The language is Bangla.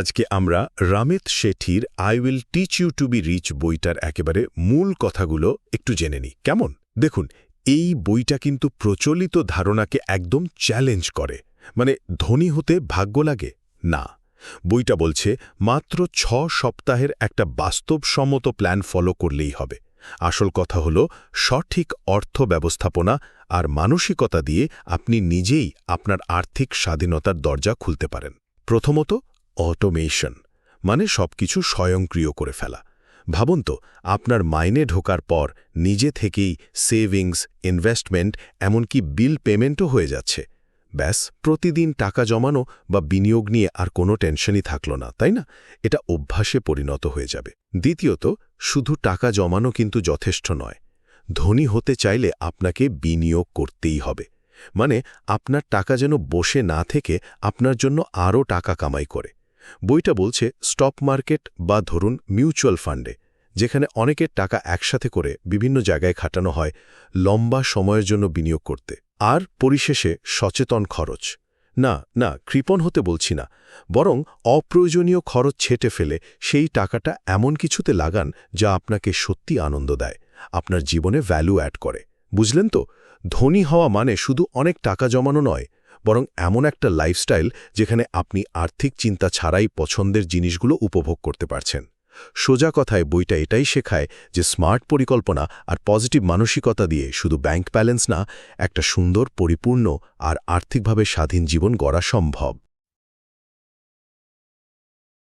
আজকে আমরা Ramit শেঠির I will teach you to be rich বইটার একেবারে মূল কথাগুলো একটু জেনে নিই। কেমন? দেখুন, এই বইটা কিন্তু প্রচলিত ধারণাকে একদম চ্যালেঞ্জ করে। মানে ধনী হতে ভাগ্য লাগে? না। বইটা বলছে, মাত্র ছ সপ্তাহের একটা বাস্তবসম্মত প্ল্যান ফলো করলেই হবে। আসল কথা হল, সঠিক অর্থ ব্যবস্থাপনা আর মানসিকতা দিয়ে আপনি নিজেই আপনার আর্থিক স্বাধীনতার দরজা খুলতে পারেন। প্রথমত অটোমেশন মানে সবকিছু স্বয়ংক্রিয় করে ফেলা। ভাবুন তো, আপনার মাইনে ঢোকার পর নিজে থেকেই সেভিংস, ইনভেস্টমেন্ট, এমনকি বিল পেমেন্টও হয়ে যাচ্ছে। ব্যাস, প্রতিদিন টাকা জমানো বা বিনিয়োগ নিয়ে আর কোনো টেনশনই থাকল না, তাই না? এটা অভ্যাসে পরিণত হয়ে যাবে। দ্বিতীয়ত, শুধু টাকা জমানো কিন্তু যথেষ্ট নয়। ধনী হতে চাইলে আপনাকে বিনিয়োগ করতেই হবে। মানে আপনার টাকা যেন বসে না থেকে আপনার জন্য আরও টাকা কামাই করে। বইটা বলছে স্টক মার্কেট বা ধরুন মিউচুয়াল ফান্ডে, যেখানে অনেকের টাকা একসাথে করে বিভিন্ন জায়গায় খাটানো হয়, লম্বা সময়ের জন্য বিনিয়োগ করতে। আর পরিশেষে সচেতন খরচ। না না, কৃপণ হতে বলছি না। বরং অপ্রয়োজনীয় খরচ ছেটে ফেলে সেই টাকাটা এমন কিছুতে লাগান যা আপনাকে সত্যি আনন্দ দেয়, আপনার জীবনে ভ্যালু অ্যাড করে। বুঝলেন তো? ধনী হওয়া মানে শুধু অনেক টাকা জমানো নয় বরং এমন একটা লাইফস্টাইল যেখানে আপনি আর্থিক চিন্তা ছাড়াই পছন্দের জিনিসগুলো উপভোগ করতে পারছেন। সোজা কথায় বইটা এটাই শেখায় যে স্মার্ট পরিকল্পনা আর পজিটিভ মানসিকতা দিয়ে শুধু ব্যাংক ব্যালেন্স না, একটা সুন্দর, পরিপূর্ণ আর আর্থিকভাবে স্বাধীন জীবন গড়া সম্ভব।